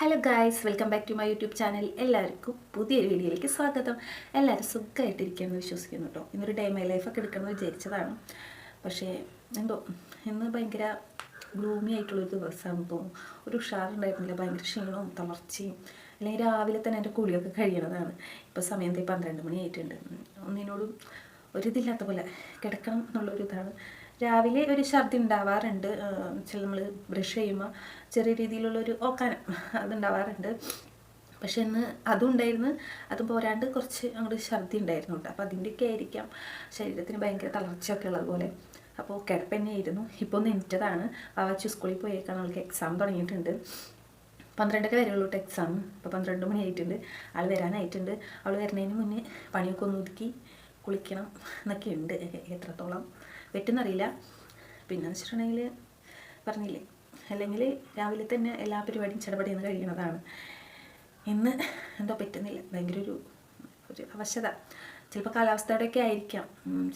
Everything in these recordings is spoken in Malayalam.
Hello guys welcome back to my YouTube channel എല്ലാവർക്കും പുതിയൊരു വീഡിയോയിലേക്ക് സ്വാഗതം. എല്ലാവരും സുഖമായിട്ടിരിക്കുകയെന്ന് വിശ്വസിക്കുന്നു കേട്ടോ. ഇന്നൊരു ഡേ മൈ ലൈഫൊക്കെ എടുക്കണമെന്ന് വിചാരിച്ചതാണ്. പക്ഷേ എന്തോ ഇന്ന് ഭയങ്കര ഗ്ലൂമി ആയിട്ടുള്ളൊരു ദിവസമാണ് തോന്നുന്നു. ഒരു ഉഷാറുണ്ടായിരുന്നില്ല. ഭയങ്കര ക്ഷീണവും തളർച്ചയും. അല്ലെങ്കിൽ രാവിലെ തന്നെ എന്റെ കുളിയൊക്കെ കഴിയണതാണ്. ഇപ്പോൾ സമയം ദേ പന്ത്രണ്ട് മണി ആയിട്ടുണ്ട്. ഒന്നിനോടും ഒരിതില്ലാത്ത പോലെ കിടക്കണം എന്നുള്ളൊരു ഇതാണ് രാവിലെ ഒരു ഛർദി ഉണ്ടാവാറുണ്ട്. ചില നമ്മൾ ബ്രഷ് ചെയ്യുമ്പോൾ ചെറിയ രീതിയിലുള്ളൊരു ഓക്കാനം അതുണ്ടാവാറുണ്ട്. പക്ഷെ ഇന്ന് അതും ഉണ്ടായിരുന്നു. അത് പോരാണ്ട് കുറച്ച് അങ്ങോട്ട് ഛർദി ഉണ്ടായിരുന്നു കേട്ടോ. അപ്പോൾ അതിന്റെയൊക്കെ ആയിരിക്കാം ശരീരത്തിന് ഭയങ്കര തളർച്ചയൊക്കെ ഉള്ളതുപോലെ അപ്പോൾ കിടപ്പ് തന്നെയായിരുന്നു. ഇപ്പോൾ ഒന്ന് എനിറ്റതാണ് വാവച്ചു സ്കൂളിൽ പോയേക്കാണ്. അവൾക്ക് എക്സാം തുടങ്ങിയിട്ടുണ്ട്. പന്ത്രണ്ടര വരെയുള്ളൂ എക്സാം ഇപ്പോൾ പന്ത്രണ്ട് മണി ആയിട്ടുണ്ട്. ആൾ വരാനായിട്ടുണ്ട്. അവൾ വരുന്നതിന് മുന്നേ പണിയൊക്കെ ഒന്ന് ഒതുക്കി കുളിക്കണം എന്നൊക്കെ ഉണ്ട്. എത്രത്തോളം പറ്റുന്നറിയില്ല പിന്നെ വെച്ചിട്ടുണ്ടെങ്കിൽ പറഞ്ഞില്ലേ അല്ലെങ്കിൽ രാവിലെ തന്നെ എല്ലാ പരിപാടിയും ചടപടിയെന്ന് കഴിയുന്നതാണ്. ഇന്ന് എന്തോ പറ്റുന്നില്ല ഭയങ്കര ഒരു ഒരു അവശത. ചിലപ്പോൾ കാലാവസ്ഥയുടെയൊക്കെ ആയിരിക്കാം.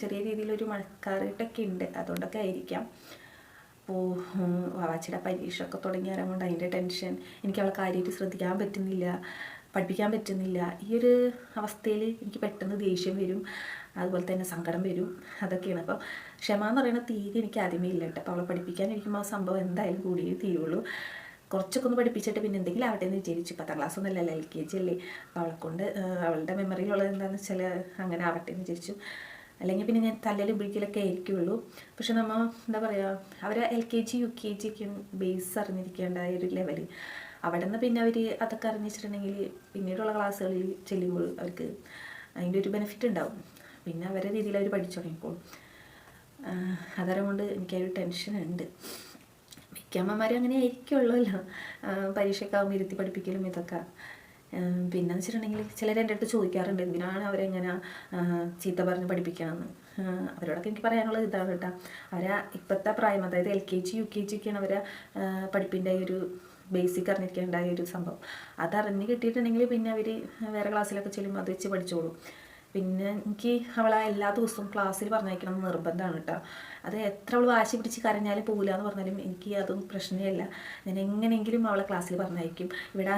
ചെറിയ രീതിയിലൊരു മഴക്കാറിട്ടൊക്കെ ഉണ്ട് അതുകൊണ്ടൊക്കെ ആയിരിക്കാം. അപ്പോൾ വാവാച്ചിയുടെ പരീക്ഷ ഒക്കെ തുടങ്ങി കൊണ്ട് അതിന്റെ ടെൻഷൻ. എനിക്ക് അവളെ കാര്യമായിട്ട് ശ്രദ്ധിക്കാൻ പറ്റുന്നില്ല പഠിപ്പിക്കാൻ പറ്റുന്നില്ല. ഈ ഒരു അവസ്ഥയിൽ എനിക്ക് പെട്ടെന്ന് ദേഷ്യം വരും. അതുപോലെ തന്നെ സങ്കടം വരും. അതൊക്കെയാണ്. അപ്പോൾ ക്ഷമ എന്ന് പറയുന്ന തീരെ എനിക്ക് ആദ്യമേ ഇല്ല കേട്ടോ. അപ്പോൾ അവളെ പഠിപ്പിക്കാനിരിക്കുമ്പോൾ ആ സംഭവം എന്തായാലും കൂടിയേ തീരുള്ളൂ. കുറച്ചൊക്കെ ഒന്ന് പഠിപ്പിച്ചിട്ട് പിന്നെ എന്തെങ്കിലും ആവട്ടെ എന്ന് വിചാരിച്ചു. പത്താം ക്ലാസ് ഒന്നല്ലല്ലോ എൽ കെ ജി അല്ലേ? അപ്പോൾ അവളെ കൊണ്ട് അവളുടെ മെമ്മറിയിലുള്ളത് എന്താണെന്ന് വെച്ചാൽ അങ്ങനെ ആവട്ടെ എന്ന് വിചാരിച്ചു. അല്ലെങ്കിൽ പിന്നെ ഞാൻ തല്ലലും പിടിക്കലൊക്കെ ആയിരിക്കുള്ളൂ. പക്ഷെ നമ്മൾ എന്താ പറയുക അവർ L K G U K G ജിക്ക് ബേസ് അറിഞ്ഞിരിക്കേണ്ട ഒരു ലെവൽ അവിടെ നിന്ന് പിന്നെ അവർ അതൊക്കെ അറിഞ്ഞിട്ടുണ്ടെങ്കിൽ പിന്നീടുള്ള ക്ലാസ്സുകളിൽ ചെല്ലുമ്പോൾ അവർക്ക് അതിന്റെ ഒരു ബെനിഫിറ്റ് ഉണ്ടാവും. പിന്നെ അവരുടെ രീതിയിൽ അവർ പഠിച്ചു തുടങ്ങിക്കോളും. അതരം കൊണ്ട് എനിക്കൊരു മിക്ക അമ്മമാരും അങ്ങനെ ആയിരിക്കുമല്ലോ പരീക്ഷയൊക്കെ ആകുമ്പോൾ ഇരുത്തി പഠിപ്പിക്കലും ഇതൊക്കെ. പിന്നെ വെച്ചിട്ടുണ്ടെങ്കിൽ ചിലർ എന്റെ അടുത്ത് ചോദിക്കാറുണ്ട് എന്തിനാണ് അവരെങ്ങനെ ചീത്ത പറഞ്ഞ് പഠിപ്പിക്കണമെന്ന് അവരോടൊക്കെ എനിക്ക് പറയാനുള്ളത് ഇതാണ് കേട്ടോ. അവരെ ഇപ്പോഴത്തെ പ്രായം അതായത് L K G U K G ഒക്കെയാണ് അവരെ പഠിപ്പിന്റെ ഒരു ബേസിക് അറിഞ്ഞിരിക്കേണ്ട ഒരു സംഭവം. അതറിഞ്ഞ് കിട്ടിയിട്ടുണ്ടെങ്കിൽ പിന്നെ അവർ വേറെ ക്ലാസ്സിലൊക്കെ ചെല്ലുമ്പോൾ അത് വെച്ച് പഠിച്ചോളും. പിന്നെ എനിക്ക് അവളെ എല്ലാ ദിവസവും ക്ലാസ്സിൽ പറഞ്ഞയക്കണം നിർബന്ധമാണ് കേട്ടോ അത് എത്ര അവൾ വാശി പിടിച്ച് കരഞ്ഞാലും പോകില്ല എന്ന് പറഞ്ഞാലും എനിക്ക് അതൊന്നും പ്രശ്നമില്ല. ഞാൻ എങ്ങനെയെങ്കിലും അവളെ ക്ലാസ്സിൽ പറഞ്ഞയക്കും. ഇവിടെ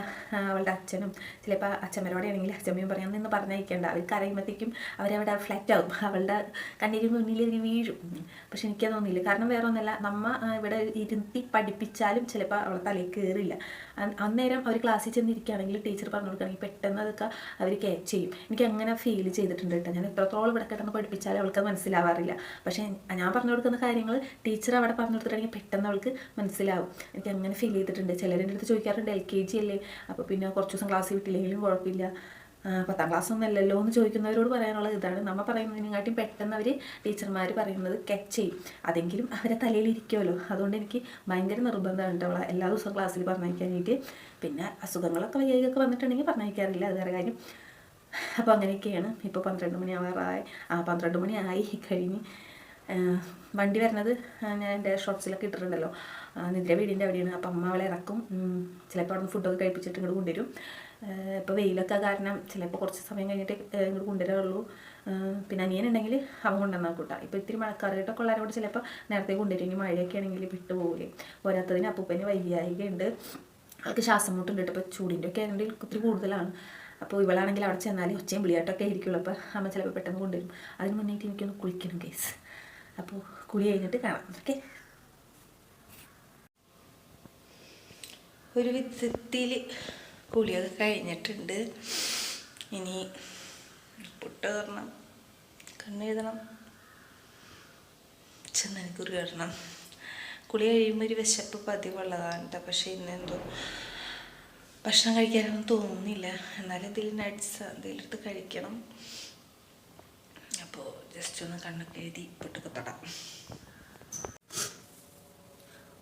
അവളുടെ അച്ഛനും ചിലപ്പോൾ അച്ഛന്മാരോടെ ആണെങ്കിൽ അച്ഛമ്മയും പറയാം നിന്ന് പറഞ്ഞയക്കേണ്ട. അവർ കരയുമ്പോഴത്തേക്കും അവരവിടെ ഫ്ലാറ്റ് ആവും. അവളുടെ കണ്ണീര് മുന്നിൽ വീഴും. പക്ഷെ എനിക്ക് തോന്നിയില്ല. കാരണം വേറെ ഒന്നല്ല നമ്മ ഇവിടെ ഇരുത്തി പഠിപ്പിച്ചാലും ചിലപ്പോൾ അവളെ തലയിൽ കയറില്ല അന്നേരം അവർ ക്ലാസ്സിൽ ചെന്നിരിക്കുകയാണെങ്കിൽ ടീച്ചർ പറഞ്ഞു കൊടുക്കുകയാണെങ്കിൽ പെട്ടെന്ന് അതൊക്കെ അവർ ക്യാച്ച് ചെയ്യും. എനിക്ക് അങ്ങനെ ഫീൽ ചെയ്തിട്ടുണ്ട് കേട്ടോ. ഞാൻ എത്രത്തോളം ഇവിടെ കിടന്ന് പഠിപ്പിച്ചാലും അവൾക്ക് മനസ്സിലാവാറില്ല. പക്ഷേ ഞാൻ പറഞ്ഞു കൊടുക്കുന്ന കാര്യങ്ങൾ ടീച്ചർ അവിടെ പറഞ്ഞു കൊടുത്തിട്ടുണ്ടെങ്കിൽ പെട്ടെന്ന് അവൾക്ക് മനസ്സിലാവും. എനിക്ക് അങ്ങനെ ഫീൽ ചെയ്തിട്ടുണ്ട്. ചിലരുടെ അടുത്ത് ചോദിക്കാറുണ്ട് എൽ കെ ജി അല്ലേ? അപ്പോൾ പിന്നെ കുറച്ച് ദിവസം ക്ലാസ്സിൽ വിട്ടില്ലെങ്കിലും കുഴപ്പമില്ല. പത്താം ക്ലാസ് അല്ലല്ലോ എന്ന് ചോദിക്കുന്നവരോട് പറയാനുള്ളത് ഇതാണ്. നമ്മൾ പറയുന്നതിനെക്കാട്ടിയും പെട്ടെന്ന് അവർ ടീച്ചർമാർ പറയുന്നത് കെച്ച് ചെയ്യും. അതെങ്കിലും അവരെ തലയിൽ ഇരിക്കുമല്ലോ അതുകൊണ്ട് എനിക്ക് ഭയങ്കര നിർബന്ധമാണ് കേട്ടോ എല്ലാ ദിവസവും ക്ലാസ്സിൽ പറഞ്ഞയക്കാനായിട്ട്. പിന്നെ അസുഖങ്ങളൊക്കെ വൈകൊക്കെ വന്നിട്ടുണ്ടെങ്കിൽ പറഞ്ഞയക്കാറില്ല. അത് കാര്യം. അപ്പോൾ അങ്ങനെയൊക്കെയാണ്. ഇപ്പോൾ പന്ത്രണ്ട് മണിയാവാറായി ആ പന്ത്രണ്ട് മണിയായി കഴിഞ്ഞ് വണ്ടി വരുന്നത് ഞാൻ എന്റെ ഷോർട്സിലൊക്കെ ഇട്ടിട്ടുണ്ടല്ലോ. നിദ്ര വീടിന്റെ അവിടെയാണ്. അപ്പം അമ്മ അവളെ ഇറക്കും. ചിലപ്പോൾ അവിടെ ഫുഡൊക്കെ കഴിപ്പിച്ചിട്ട് ഇങ്ങോട്ട് കൊണ്ടുവരും. ഇപ്പോൾ വെയിലൊക്കെ കാരണം ചിലപ്പോൾ കുറച്ച് സമയം കഴിഞ്ഞിട്ട് ഇങ്ങോട്ട് കൊണ്ടുവരാറുള്ളൂ. പിന്നെ അനിയനുണ്ടെങ്കിൽ അവൻ കൊണ്ടുവന്നാൽ കൂട്ടാം. ഇപ്പോൾ ഇത്തിരി മഴക്കാറായിട്ടൊക്കെ ഉള്ളവരോട് ചിലപ്പോൾ നേരത്തെ കൊണ്ടുവരും ഇനി മഴയൊക്കെ ആണെങ്കിൽ വിട്ടുപോകില്ലേ പോരാത്തതിന് അപ്പൂപ്പന് വയ്യായികയുണ്ട്. അവൾക്ക് ശ്വാസം മുട്ടുണ്ട് ഇപ്പോൾ ചൂടിന്റെ ഒക്കെ ആയതുകൊണ്ട് ഒത്തിരി കൂടുതലാണ്. അപ്പോൾ ഇവളാണെങ്കിൽ അവിടെ ചെന്നാൽ ഒച്ചയും വിളിയാട്ടൊക്കെ ആയിരിക്കുള്ളൂ. അപ്പോൾ അമ്മ ചിലപ്പോൾ പെട്ടെന്ന് കൊണ്ടുവരും. അതിന് മുന്നേറ്റ് എനിക്കൊന്ന് കുളിക്കണം കേസ് അപ്പോൾ കുളി കഴിഞ്ഞിട്ട് കാണാം. ഓക്കെ? ഒരു വിധത്തിൽ കുളിയൊക്കെ കഴിഞ്ഞിട്ടുണ്ട്. ഇനി പുട്ട് കയറണം കണ്ണെഴുതണം ചെന്നനിക്കുറി കയറണം. കുളി കഴിയുമ്പോൾ ഒരു വിശപ്പ് പതിവുള്ളതാണ് കേട്ടോ പക്ഷേ ഇന്നെന്തോ ഭക്ഷണം കഴിക്കാനൊന്നും തോന്നുന്നില്ല. എന്നാലും ഇതിൽ നട്ട്സ് എന്തെങ്കിലും എടുത്ത് കഴിക്കണം. ജസ്റ്റ് ഒന്ന് കണ്ണൊക്കെ എഴുതി പൊട്ടൊക്കെ തൊടാം.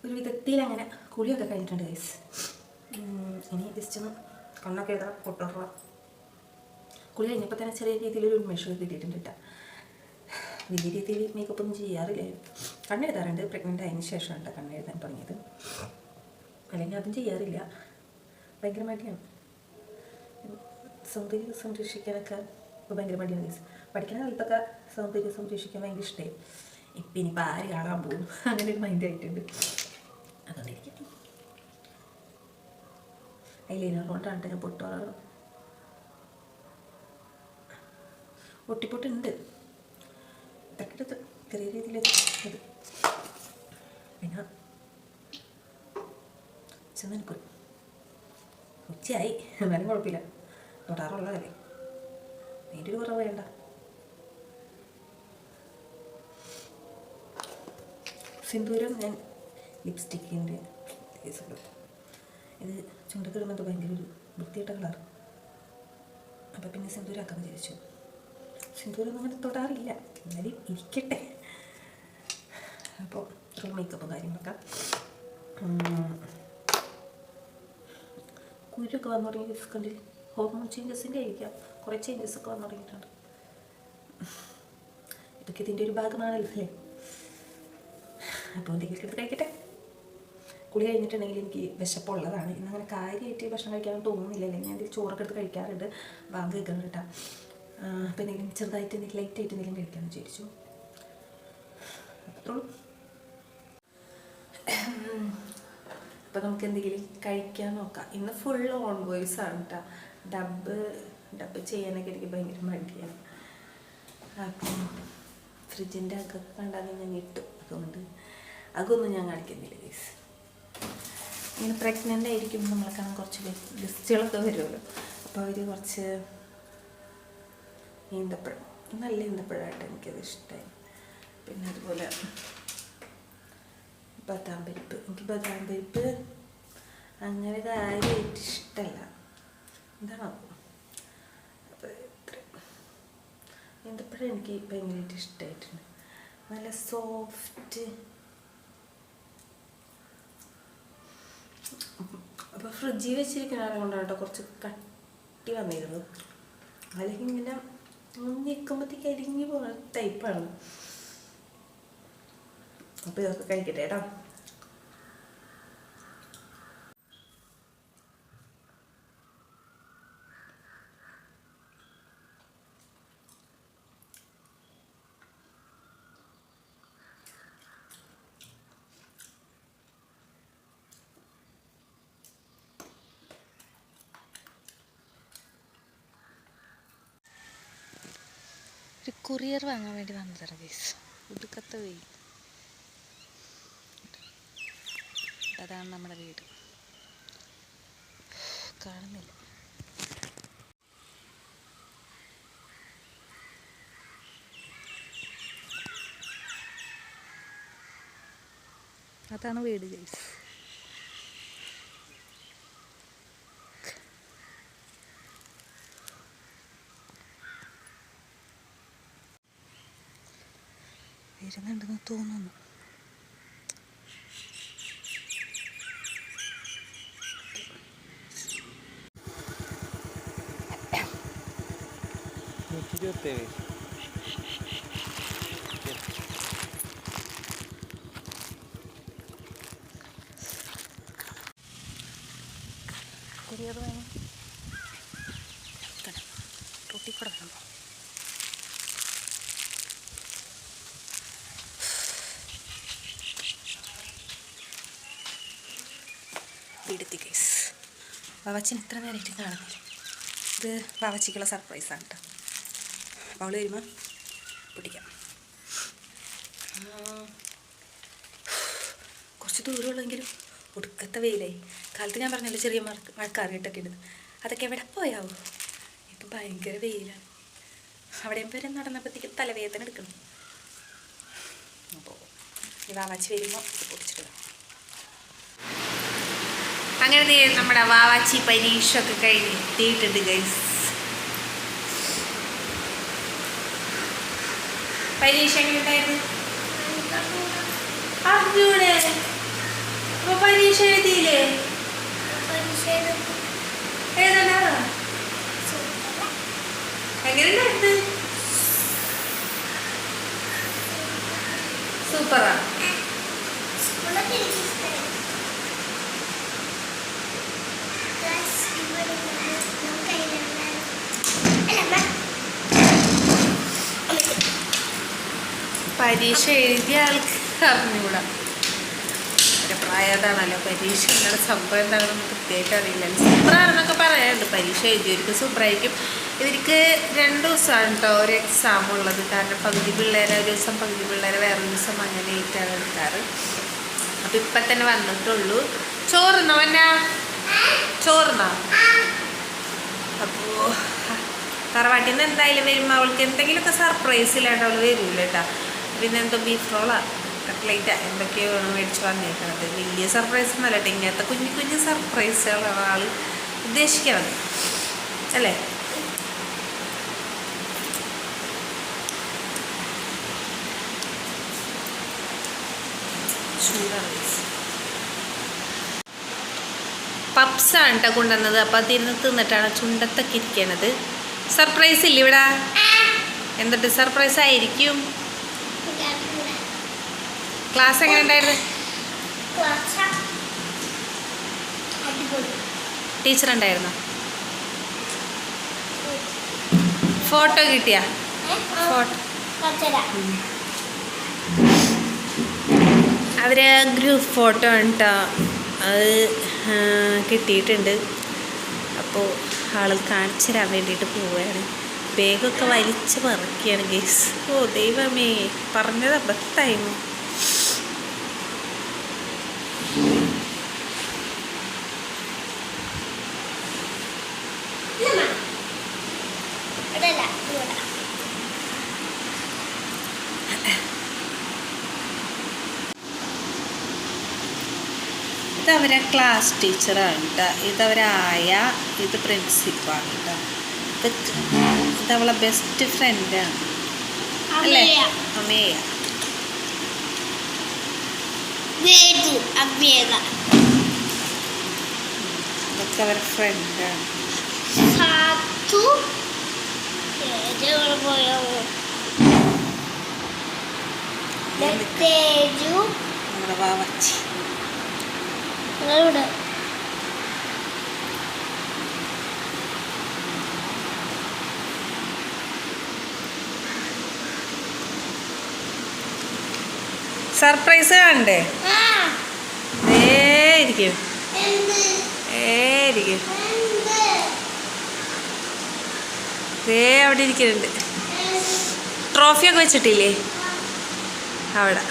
ഒരു വിധത്തിൽ അങ്ങനെ കുളിയൊക്കെ കഴിഞ്ഞിട്ടുണ്ട് ഗൈസ് ഇനി ജസ്റ്റ് ഒന്ന് കണ്ണൊക്കെ എഴുതണം പൊട്ടോറ കുളി കഴിഞ്ഞപ്പോൾ തന്നെ ചെറിയ രീതിയിലൊരു ഉന്മേഷം കിട്ടിയിട്ടുണ്ട് കേട്ടോ വലിയ രീതിയിൽ മേക്കപ്പ് ഒന്നും ചെയ്യാറില്ല. കണ്ണെഴുതാറുണ്ട് പ്രഗ്നന്റ് ആയതിനു ശേഷമാണ് കേട്ടോ കണ്ണെഴുതാൻ തുടങ്ങിയത്. അല്ലെങ്കിൽ അതും ചെയ്യാറില്ല. ഭയങ്കര മടിയാണ് സൗന്ദര്യം സംരക്ഷിക്കാനൊക്കെ ഇപ്പോൾ ഭയങ്കര മടിയാണ് ഗൈസ് പഠിക്കുന്ന കാലത്തൊക്കെ സൗന്ദര്യം സംരക്ഷിക്കാൻ ഭയങ്കര ഇഷ്ടമായി ഇപ്പം ഇനിയിപ്പോൾ ആര് കാണാൻ പോകും അങ്ങനെ ഒരു മൈൻഡ് ആയിട്ടുണ്ട്. അതുകൊണ്ടിരിക്കട്ടെ. ഐലൈനർ കൊണ്ടാണ് ഞാൻ പൊട്ടുള്ളത് പൊട്ടിപ്പൊട്ടുണ്ട്. ഇതൊക്കെ എടുത്ത് ചെറിയ രീതിയിൽ ഇത് പിന്നെ ചെന്നെനിക്കൊരു ഉച്ചയായി. എന്നാലും കുഴപ്പമില്ല. തൊടാറുള്ളതല്ലേ? അതിന്റെ കുറവ് വേണ്ട. സിന്ദൂരം ഞാൻ ലിപ്സ്റ്റിക്കിന്റെ കേസുള്ളൂ ഇത് ചുണ്ടക്കിടുമ്പോൾ ഭയങ്കര ഒരു വൃത്തിയിട്ട കളർ അപ്പം പിന്നെ സിന്ദൂരാക്കാന്ന് വിചാരിച്ചു. സിന്ദൂരം അങ്ങനെ തൊടാറില്ല. എന്നാലും ഇരിക്കട്ടെ. അപ്പോൾ റൂം മേക്കപ്പും കാര്യങ്ങളൊക്കെ. കുരുക്കെ വന്നു തുടങ്ങി സ്കണ്ടിൽ ഹോർമോൺ ചേഞ്ചസിന്റെ ആയിരിക്കാം. കുറേ ചേഞ്ചസ് ഒക്കെ വന്നു തുടങ്ങിയിട്ടുണ്ട്. ഇതൊക്കെ ഇതിന്റെ ഒരു ഭാഗമാണല്ലോ? അല്ലേ അപ്പോൾ എന്തെങ്കിലും എടുത്ത് കഴിക്കട്ടെ? കുളി കഴിഞ്ഞിട്ടുണ്ടെങ്കിൽ എനിക്ക് വിശപ്പുള്ളതാണ് ഇന്ന് അങ്ങനെ കാര്യമായിട്ട് ഭക്ഷണം കഴിക്കാൻ തോന്നുന്നില്ല. അല്ലെങ്കിൽ ഞാൻ എന്തെങ്കിലും ചോറൊക്കെ എടുത്ത് കഴിക്കാറുണ്ട്. ബാങ്ക് കേൾക്കണം കേട്ടോ. അപ്പോൾ എന്തെങ്കിലും ചെറുതായിട്ട് എന്തെങ്കിലും ലൈറ്റ് ആയിട്ട് എന്തെങ്കിലും കഴിക്കാമെന്ന് വിചാരിച്ചു. അത്രേ അപ്പോൾ നമുക്ക് എന്തെങ്കിലും കഴിക്കാൻ നോക്കാം. ഇന്ന് ഫുൾ ഓൺ വോയിസ് ആണ് കേട്ടോ. ഡബ് ഡബ് ചെയ്യാനൊക്കെ എനിക്ക് ഭയങ്കര മടിയാണ്. അപ്പം ഫ്രിഡ്ജിന്റെ അകമൊക്കെ കണ്ടാൽ ഞാൻ ഇട്ടു അതുകൊണ്ട് അതൊന്നും ഞാൻ കാണിക്കുന്നില്ല ഗീസ് ഇങ്ങനെ പ്രഗ്നന്റ് ആയിരിക്കുമ്പോൾ നമ്മളെ കാണാൻ കുറച്ച് ഗസ്റ്റുകളൊക്കെ വരുമല്ലോ. അപ്പോൾ അവർ കുറച്ച് ഈന്തപ്പഴം നല്ല ഈന്തപ്പഴമായിട്ട് എനിക്കത് ഇഷ്ടമായി. പിന്നെ അതുപോലെ ബദാം പരിപ്പ്. എനിക്ക് ബദാം പരിപ്പ് അങ്ങനെ കാര്യമായിട്ട് ഇഷ്ടമല്ല എന്താണോ അപ്പോൾ ഇത്ര ഈന്തപ്പഴം എനിക്ക് ഭയങ്കരമായിട്ട് ഇഷ്ടമായിട്ടുണ്ട് നല്ല സോഫ്റ്റ് അപ്പോൾ ഫ്രിഡ്ജിൽ വെച്ചിരിക്കുന്ന കൊണ്ടാണ് കുറച്ച് കട്ടി വന്നിരുന്നു അല്ലെങ്കിൽ ഇങ്ങനെ നിൽക്കുമ്പോഴത്തേക്ക് അരിഞ്ഞു പോകുന്ന ടൈപ്പാണ് അപ്പോൾ ഇതൊക്കെ കഴിക്കട്ടെ കേട്ടോ. ഒരു കൊറിയർ വാങ്ങാൻ വേണ്ടി വന്നതാണ് ഗൈസ് ഒടുക്കത്തെ വെയിൽ. അതാണ് നമ്മുടെ വീട്. കാണുന്നില്ല. അതാണ് വീട് ഗൈസ് വരുന്നുണ്ടെന്ന് തോന്നുന്നു ഇരുപത്തേഴ് കൊറിയർ വേണം റൊട്ടി വേണം വീടെത്തി കേസ് വാവച്ചിന് ഇത്ര നേരമായിട്ട് കാണുന്നില്ല ഇത് വവച്ചിക്കുള്ള സർപ്രൈസാണ് കേട്ടോ അപ്പോൾ അവൾ വരുമ്പോൾ പിടിക്കാം. കുറച്ച് ദൂരമുള്ളെങ്കിലും ഒടുക്കത്തെ വെയിലായി. കാലത്ത് ഞാൻ പറഞ്ഞല്ലോ ചെറിയ മഴ മഴക്കാറിയിട്ടൊക്കെ ഉണ്ട് അതൊക്കെ എവിടെ പോയാവോ? ഇപ്പം ഭയങ്കര വെയിലാണ്. അവിടെയും വരെ നടന്നപ്പോഴത്തേക്ക് തലവേദന എടുക്കണം. അപ്പോൾ ഈ വാവാച്ചി വരുമ്പോൾ ഇത് പൊടിച്ചിട്ട് വരാം അങ്ങനെ നമ്മുടെ വാവാച്ചി പരീക്ഷ ഒക്കെ കഴിഞ്ഞ് എത്തിയിട്ടുണ്ട് ഗൈസ് പരീക്ഷ എങ്ങനെയുണ്ടായിരുന്നു അറിഞ്ഞൂടെ? അപ്പൊ പരീക്ഷ എഴുതിയില്ലേ? ഏതാണ്ടാ എങ്ങനെ ഉണ്ടായിരുന്നു സൂപ്പറാ പരീക്ഷ എഴുതിയ ആൾക്ക് അറിഞ്ഞുകൂടാ ഒരു ആയതാണല്ലോ പരീക്ഷ എന്താണ് സംഭവം എന്താണെന്ന് കൃത്യമായിട്ട് അറിയില്ല. സൂപ്പറാണെന്നൊക്കെ പറയാനുണ്ട്. പരീക്ഷ എഴുതിയവർക്ക് സൂപ്പറായിരിക്കും. ഇവർക്ക് രണ്ട് ദിവസമാണ് കേട്ടോ ഒരു എക്സാം ഉള്ളത്. കാരണം പകുതി പിള്ളേരെ ഒരു ദിവസം പകുതി പിള്ളേരെ വേറൊരു ദിവസം അങ്ങനെ ആയിട്ടാണ് എടുക്കാറ്. അപ്പം ഇപ്പം തന്നെ വന്നിട്ടുള്ളൂ. ചോറുന്നോ എന്നാ ചോറുന്നോ? അപ്പോൾ തറവാട്ടിൽ നിന്ന് എന്തായാലും വരുമ്പോൾ അവൾക്ക് എന്തെങ്കിലുമൊക്കെ സർപ്രൈസ് ഇല്ലാണ്ട് അവൾ വരില്ല കേട്ടോ പിന്നെ എന്തോ ബീഫ് റോളാ കട്ട്ലേറ്റാ എന്തൊക്കെയോ മേടിച്ച് വന്നേക്കണത്. വലിയ സർപ്രൈസ് ഒന്നല്ല കേട്ടോ ഇങ്ങനത്തെ കുഞ്ഞു കുഞ്ഞു സർപ്രൈസുകളാണ് ആൾ ഉദ്ദേശിക്കണത് അല്ലേ? പപ്സാണ് കേട്ടോ കൊണ്ടുവന്നത്. അപ്പം അതിരുന്ന് തിന്നിട്ടാണ് ചുണ്ടത്തൊക്കെ ഇരിക്കണത്. സർപ്രൈസ് ഇല്ല ഇവിടെ? എന്നിട്ട് സർപ്രൈസ് ആയിരിക്കും. ക്ലാസ് എങ്ങനെ ഉണ്ടായിരുന്നു ടീച്ചർ ഉണ്ടായിരുന്നോ ഫോട്ടോ കിട്ടിയ? ഫോട്ടോ. അവർ ഗ്രൂപ്പ് ഫോട്ടോ ഉണ്ടോ അത് കിട്ടിയിട്ടുണ്ട്. അപ്പോൾ ആൾ കാണിച്ചു തരാൻ വേണ്ടിയിട്ട് പോവുകയാണ് ബാഗൊക്കെ വലിച്ച് പറക്കുകയാണ് ഗേസ് ഓ ദൈവമേ. പറഞ്ഞത് അബദ്ധായിരുന്നു അവരെ ക്ലാസ് ടീച്ചറാണ് കേട്ടോ ഇതവരെ ആയ ഇത് പ്രിൻസിപ്പാണ് കേട്ടോ ഇത് അവളെ ബെസ്റ്റ് ഫ്രണ്ടാണ് അല്ലേ? അമ്മേക ഇതൊക്കെ അവരെ ഫ്രണ്ടാണ് നമ്മുടെ വാവച്ചി. ഇവിടെ സർപ്രൈസ് കാണണ്ടേ? ഏരിക്കും ഏരിക്കും ദേ അവിടെ ഇരിക്കുന്നുണ്ട്. ട്രോഫിയൊക്കെ വെച്ചിട്ടില്ലേ? അവിടെ.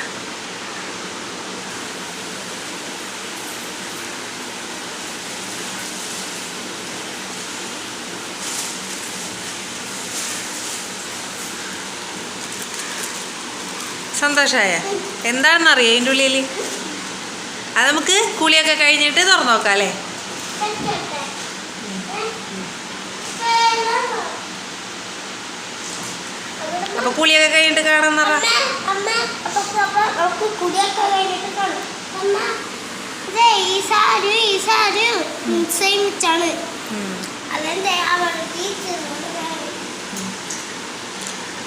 സന്തോഷമായ എന്താണെന്നറിയോ അതിന്റെ ഉള്ളിൽ അത് നമുക്ക് കുളിയൊക്കെ കഴിഞ്ഞിട്ട് തുറന്നു നോക്കാം അല്ലേ അപ്പൊ കുളിയൊക്കെ കഴിഞ്ഞിട്ട് കാണാന്ന് പറ അമ്മ അപ്പൊ അപ്പൊ അവൾക്ക് കുടിയൊക്കെ അമ്മ ഇതേ ഈ സാരി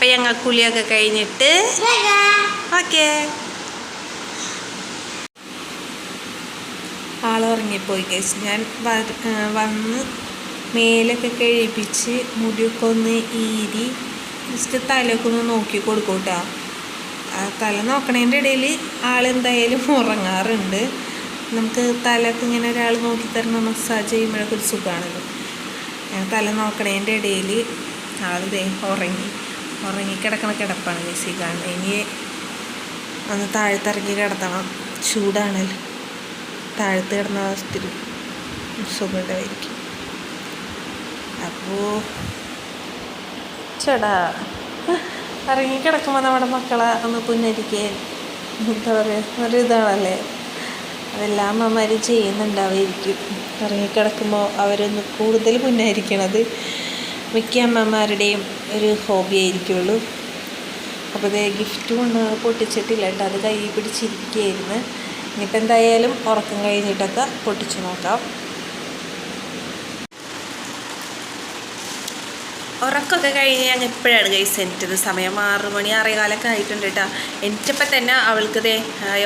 അപ്പൊ ഞങ്ങൾ കുളിയൊക്കെ കഴിഞ്ഞിട്ട് ഓക്കെ. ആളുറങ്ങിപ്പോയി കേസ് ഞാൻ വന്ന് മേലൊക്കെ കഴിപ്പിച്ച് മുടിയൊക്കെ ഒന്ന് ഈരി ജസ്റ്റ് തലയൊക്കെ ഒന്ന് നോക്കി കൊടുക്കും കേട്ടോ തല നോക്കണതിന്റെ ഇടയിൽ ആളെന്തായാലും ഉറങ്ങാറുണ്ട്. നമുക്ക് തലക്ക് ഇങ്ങനെ ഒരാൾ നോക്കി തരുന്ന മസാജ് ചെയ്യുമ്പോഴൊക്കെ ഒരു സുഖമാണല്ലോ ഞാൻ തല നോക്കണതിന്റെ ഇടയിൽ ആൾ ദേ ഉറങ്ങി. ഉറങ്ങിക്കിടക്കണ കിടപ്പാണ് മിസ്സി കാണുന്നത് ഇനി ഒന്ന് താഴത്തിറങ്ങി കിടത്തണം. ചൂടാണല്ലോ താഴത്ത് കിടന്ന അവസ്ഥയിൽ സുഖമുണ്ടായിരിക്കും. അപ്പോൾ ചേടാ ഇറങ്ങി കിടക്കുമ്പോൾ നമ്മുടെ മക്കളെ ഒന്ന് പുന്നരിക്കാൻ എന്താ പറയുക ഒരു ഇതാണല്ലേ. അതെല്ലാം അമ്മമാർ ചെയ്യുന്നുണ്ടാവുമായിരിക്കും ഇറങ്ങിക്കിടക്കുമ്പോൾ അവരൊന്ന് കൂടുതൽ പുന്നായിരിക്കണത്. മിക്ക അമ്മമാരുടെയും ഒരു ഹോബി ആയിരിക്കുള്ളൂ. അപ്പോൾ ഇത് ഗിഫ്റ്റും ഒന്ന് പൊട്ടിച്ചിട്ടില്ല കേട്ടോ. അത് കൈ പിടിച്ചിരിക്കുകയായിരുന്നു. ഇനിയിപ്പോൾ എന്തായാലും ഉറക്കം കഴിഞ്ഞിട്ടൊക്കെ പൊട്ടിച്ചു നോക്കാം. ഉറക്കമൊക്കെ കഴിഞ്ഞ് ഞങ്ങൾ ഇപ്പോഴാണ് കൈസ് എനിറ്റത് സമയം ആറ് മണി ആറേകാലൊക്കെ ആയിട്ടുണ്ട് കേട്ടോ. എനിച്ചപ്പോൾ തന്നെ അവൾക്ക് ദേ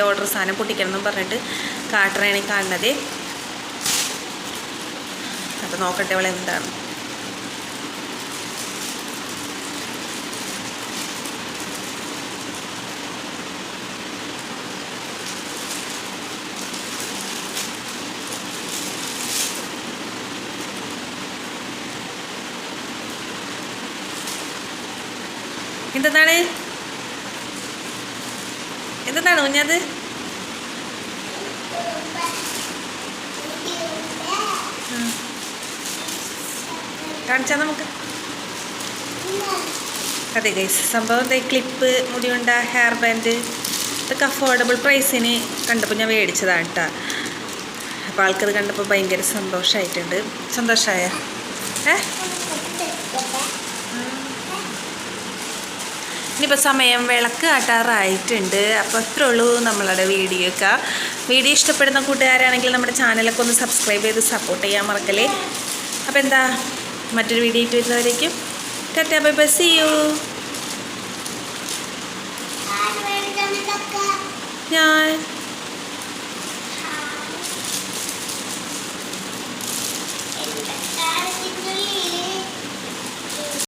ഓർഡർ സാധനം പൊട്ടിക്കണം എന്നും പറഞ്ഞിട്ട് കാട്ടറാണ് കാണുന്നത്. അപ്പോൾ നോക്കട്ടെ അവൾ എന്താണ്. എന്താണ് എന്താണ് കുഞ്ഞത്? കാണിച്ചാ നമുക്ക്. അതെ ഗൈസ് സംഭവം എന്താ? ക്ലിപ്പ് മുടിയുണ്ട ഹെയർ ബാൻഡ് ഇതൊക്കെ അഫോർഡബിൾ പ്രൈസിന് കണ്ടപ്പോൾ ഞാൻ മേടിച്ചതാണ് കേട്ടോ അപ്പോൾ ആൾക്കത് കണ്ടപ്പോൾ ഭയങ്കര സന്തോഷമായിട്ടുണ്ട് സന്തോഷമായ ഏ? ഇനിയിപ്പോൾ സമയം വിളക്ക് കാട്ടാറായിട്ടുണ്ട്. അപ്പോൾ അത്രേ ഉള്ളൂ നമ്മളുടെ വീഡിയോ ഒക്കെ. വീഡിയോ ഇഷ്ടപ്പെടുന്ന കൂട്ടുകാരാണെങ്കിൽ നമ്മുടെ ചാനലൊക്കെ ഒന്ന് സബ്സ്ക്രൈബ് ചെയ്ത് സപ്പോർട്ട് ചെയ്യാൻ മറക്കല്ലേ? അപ്പോൾ എന്താ? മറ്റൊരു വീഡിയോ ഇട്ട് വരുന്നവരേക്കും tata bye bye see you ഞാൻ